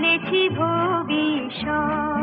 ভুলেছি ভবিষ্যৎ।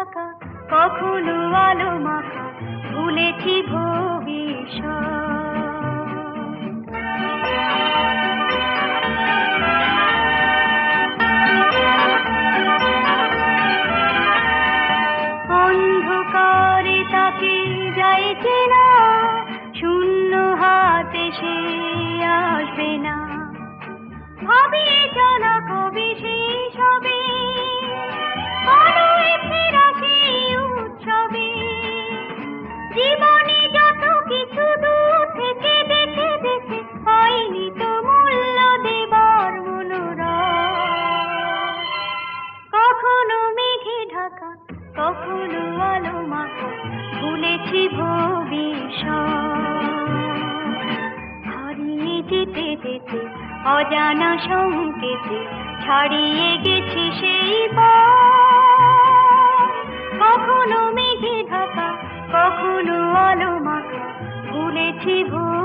ঢাকা কখনো আলো মাখা ভুলেছি ভবিষ্যৎ। যাইছে না শূন্য হাতে সে আসবে না। কখনো ভুলেছি হারিয়ে যেতে যেতে, অজানা সংকেতে ছাড়িয়ে গেছি সেই কখনো মেঘে ঢাকা, কখনো আলোমা ভুলেছি ভোর